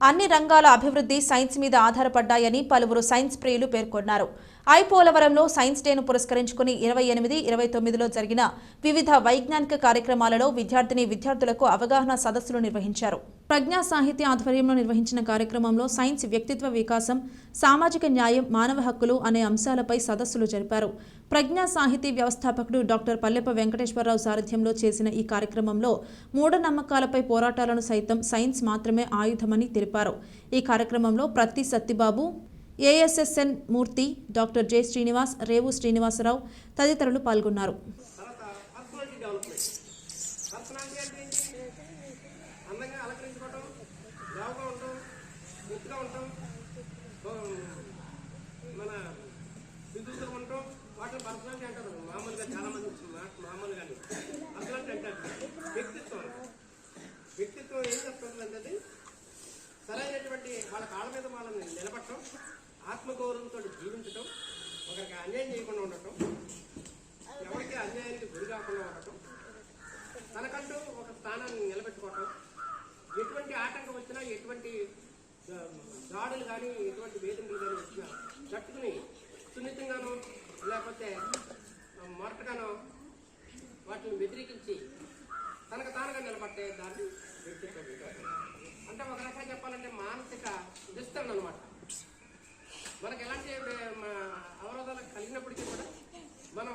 అన్ని రంగాల అభివృద్ధి సైన్స్ మీద ఆధారపడ్డాయని పలువురు సైన్స్ ప్రియులు పేర్కొన్నారు. ఐ పోలవరంలో సైన్స్ డేను పురస్కరించుకుని ఇరవై ఎనిమిది ఇరవై తొమ్మిదిలో జరిగిన వివిధ వైజ్ఞానిక కార్యక్రమాలలో విద్యార్థిని విద్యార్థులకు అవగాహన సదస్సులు నిర్వహించారు. ప్రజ్ఞా సాహిత్య ఆధ్వర్యంలో నిర్వహించిన కార్యక్రమంలో సైన్స్ వ్యక్తిత్వ వికాసం సామాజిక న్యాయం మానవ హక్కులు అనే అంశాలపై సదస్సులు జరిపారు. ప్రజ్ఞా సాహితీ వ్యవస్థాపకుడు డాక్టర్ పల్లెప వెంకటేశ్వరరావు సారథ్యంలో చేసిన ఈ కార్యక్రమంలో మూఢనమ్మకాలపై పోరాటాలను సైతం సైన్స్ మాత్రమే ఆయుధమని తెలిపారు. ఈ కార్యక్రమంలో ప్రతి Sattibabu A S S N Murthy doctor J Srinivas Revu Srinivasa Rao తదితరులు పాల్గొన్నారు తర్వాత పర్సనాలిటీ డెవలప్మెంట్ పర్సనాలిటీ అంటే ఏంటి అందంగా అలంకరించుకోవటం లావుగా ఉండటం ఎత్తుగా ఉంటాం. మన విద్యుత్తుగా ఉంటాం. వాటిని పర్సనాలిటీ అంటారు. మామూలుగా చాలా మంది మా- మామూలుగానే పర్సనాలిటీ అంటారు వ్యక్తిత్వం. వ్యక్తిత్వం ఏం చెప్తుందంటే అది సరైనటువంటి వాళ్ళ కాళ్ళ మీద వాళ్ళని నిలబడటం ఆత్మగౌరవంతో జీవించటం ఒకరికి అన్యాయం చేయకుండా ఉండటం ఎవరికి అన్యాయానికి గురి కాకుండా ఉండటం తనకంటూ ఒక స్థానాన్ని నిలబెట్టుకోవటం ఎటువంటి ఆటంకం వచ్చినా ఎటువంటి ఆ, దాడులు కానీ ఎటువంటి వేధింపులు కానీ వచ్చినా తట్టుకుని సున్నితంగానో లేకపోతే ఆ, మొరటగానో వాటిని వ్యతిరేకించి తనకు తానుగా నిలబట్టే దాన్ని అంటే ఒక రకంగా చెప్పాలంటే మానసిక దుస్తరణ అనమాట మనకు ఎలాంటి